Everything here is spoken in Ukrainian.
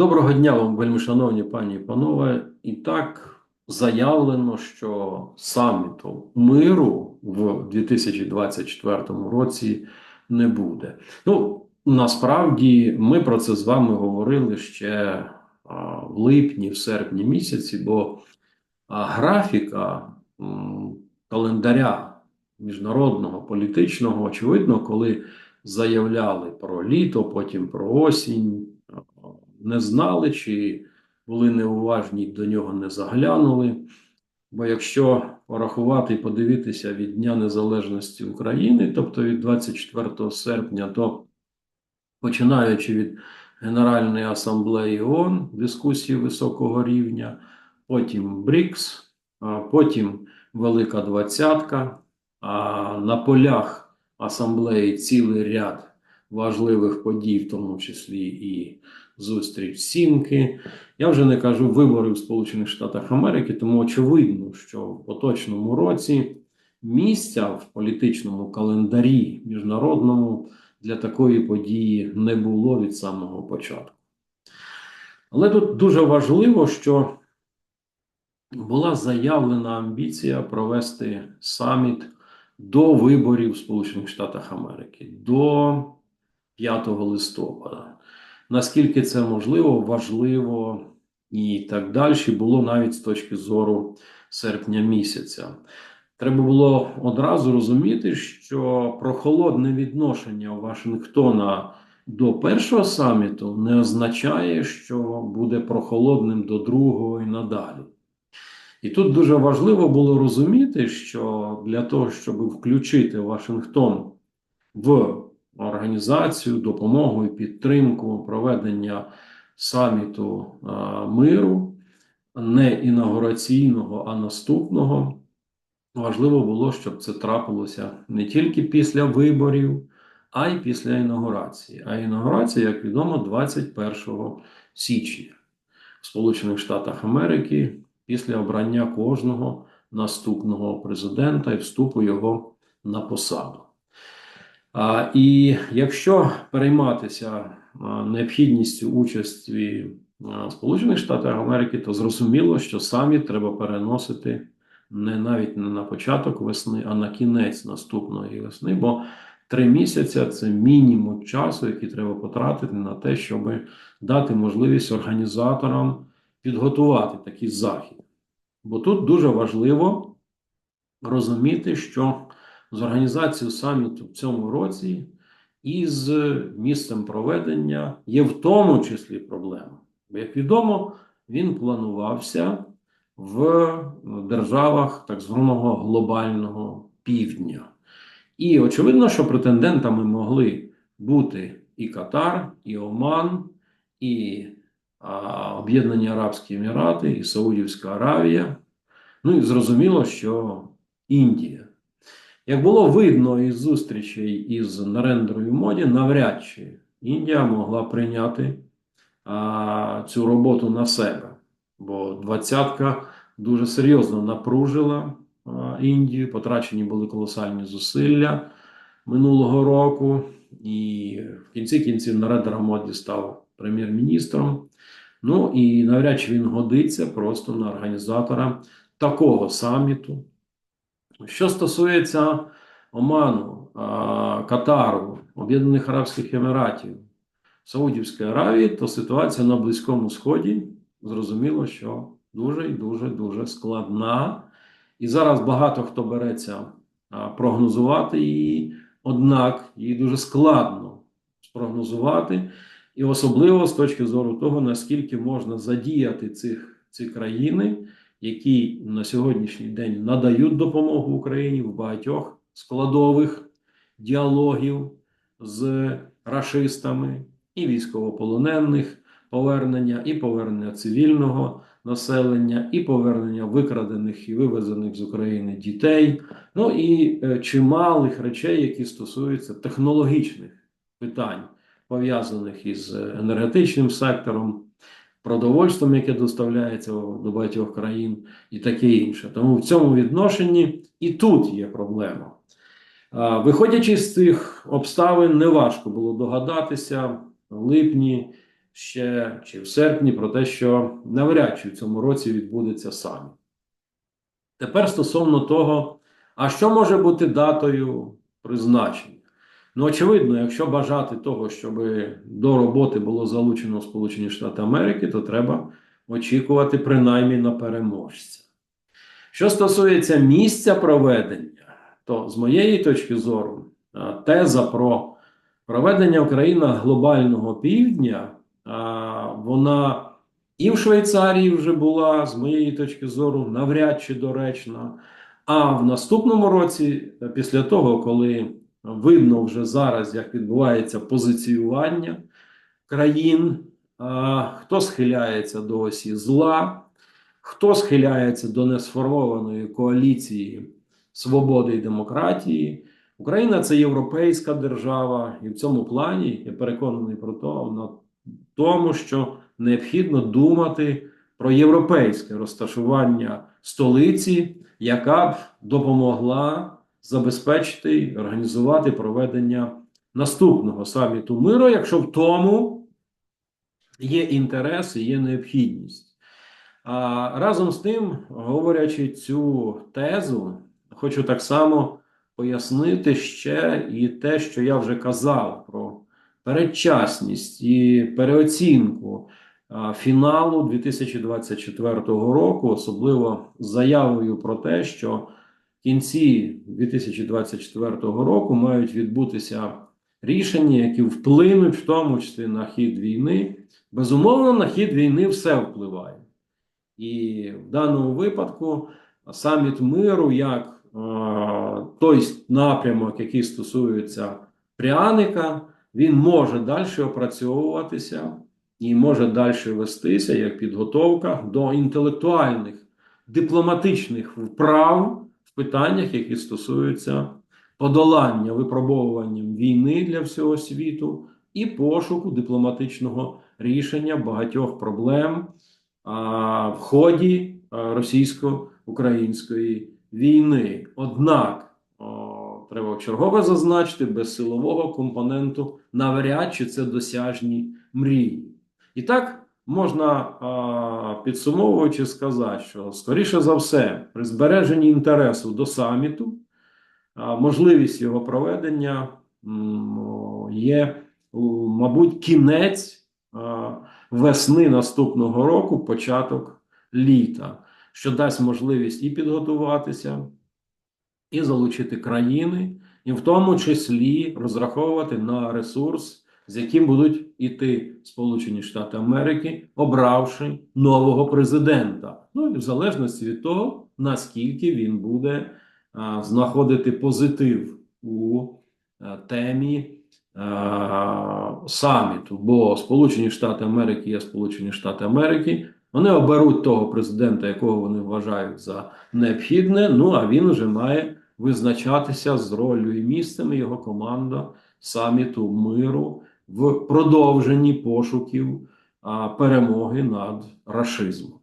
Доброго дня вам, вельмишановні пані і панове. І так заявлено, що саміту миру в 2024 році не буде. Ну, насправді, ми про це з вами говорили ще в липні, в серпні місяці, бо графіка календаря міжнародного політичного, очевидно, коли заявляли про літо, потім про осінь, не знали чи були неуважні до нього не заглянули. Бо якщо порахувати і подивитися від Дня Незалежності України, тобто від 24 серпня, то починаючи від Генеральної асамблеї ООН, дискусії високого рівня, потім БРІКС, потім Велика Двадцятка, а на полях асамблеї цілий ряд важливих подій, в тому числі і зустріч Сімки. Я вже не кажу вибори в Сполучених Штатах Америки, тому очевидно, що в поточному році місця в політичному календарі міжнародному для такої події не було від самого початку. Але тут дуже важливо, що була заявлена амбіція провести саміт до виборів в Сполучених Штатах Америки, до 5 листопада. Наскільки це можливо, важливо і так далі було навіть з точки зору серпня місяця. Треба було одразу розуміти, що прохолодне відношення Вашингтона до першого саміту не означає, що буде прохолодним до другого і надалі. І тут дуже важливо було розуміти, що для того, щоб включити Вашингтон в організацію, допомогу і підтримку проведення саміту миру, не інаугураційного, а наступного, важливо було, щоб це трапилося не тільки після виборів, а й після інаугурації. А інаугурація, як відомо, 21 січня в Сполучених Штатах Америки після обрання кожного наступного президента і вступу його на посаду. І якщо перейматися необхідністю участі Сполучених Штатів Америки, то зрозуміло, що саміт треба переносити не навіть не на початок весни, а на кінець наступної весни, бо три місяці це мінімум часу, який треба потратити на те, щоб дати можливість організаторам підготувати такий захід. Бо тут дуже важливо розуміти, що з організацією саміту в цьому році і з місцем проведення є в тому числі проблема. Бо, як відомо, він планувався в державах так званого глобального півдня. І очевидно, що претендентами могли бути і Катар, і Оман, і Об'єднані Арабські Емірати, і Саудівська Аравія. Ну і зрозуміло, що Індія. Як було видно із зустрічей із Нарендрою моді, навряд чи Індія могла прийняти а, цю роботу на себе, бо двадцятка дуже серйозно напружила а, Індію, потрачені були колосальні зусилля минулого року, і в кінці кінців Нарендра моді став прем'єр-міністром. Ну і навряд чи він годиться просто на організатора такого саміту. Що стосується Оману, Катару, Об'єднаних Арабських Еміратів, Саудівської Аравії, то ситуація на Близькому Сході зрозуміло, що дуже і дуже дуже складна. І зараз багато хто береться прогнозувати її, однак її дуже складно спрогнозувати. І особливо з точки зору того, наскільки можна задіяти цих, ці країни які на сьогоднішній день надають допомогу Україні в багатьох складових діалогів з рашистами і військовополонених, повернення, і повернення цивільного населення, і повернення викрадених і вивезених з України дітей, ну і е, чималих речей, які стосуються технологічних питань, пов'язаних із енергетичним сектором продовольством, яке доставляється до багатьох країн, і таке інше. Тому в цьому відношенні і тут є проблема. Виходячи з цих обставин, неважко було догадатися в липні ще чи в серпні про те, що навряд чи в цьому році відбудеться саміт. Тепер стосовно того, а що може бути датою призначення? Ну, очевидно, якщо бажати того, щоб до роботи було залучено Сполучені Штати Америки, то треба очікувати принаймні на переможця. Що стосується місця проведення, то з моєї точки зору, теза про проведення України глобального півдня, вона і в Швейцарії вже була, з моєї точки зору, навряд чи доречна. А в наступному році, після того, коли видно вже зараз, як відбувається позиціювання країн, хто схиляється до осі зла, хто схиляється до несформованої коаліції свободи і демократії. Україна це європейська держава, і в цьому плані я переконаний про то, на тому, що необхідно думати про європейське розташування столиці, яка б допомогла забезпечити і організувати проведення наступного саміту миру, якщо в тому є інтерес і є необхідність. А разом з тим, говорячи цю тезу, хочу так само пояснити ще і те, що я вже казав про передчасність і переоцінку фіналу 2024 року, особливо заявою про те, що кінці 2024 року мають відбутися рішення, які вплинуть в тому числі на хід війни. Безумовно, на хід війни все впливає. І в даному випадку саміт миру як е, той напрямок, який стосується пряника, він може далі опрацьовуватися і може далі вестися як підготовка до інтелектуальних дипломатичних вправ питаннях, які стосуються подолання випробовуванням війни для всього світу і пошуку дипломатичного рішення багатьох проблем а, в ході російсько-української війни. Однак о, треба чергове зазначити, без силового компоненту навряд чи це досяжні мрії. І так можна підсумовуючи сказати, що скоріше за все, при збереженні інтересу до саміту, можливість його проведення є, мабуть, кінець. Весни наступного року, початок літа, що дасть можливість і підготуватися, і залучити країни, і в тому числі розраховувати на ресурс, з яким будуть іти Сполучені Штати Америки, обравши нового президента. Ну і в залежності від того, наскільки він буде а, знаходити позитив у а, темі. Е, саміту, бо Сполучені Штати Америки є Сполучені Штати Америки. Вони оберуть того президента, якого вони вважають за необхідне. Ну а він вже має визначатися з ролью і місцем його команда саміту миру в продовженні пошуків перемоги над рашизмом.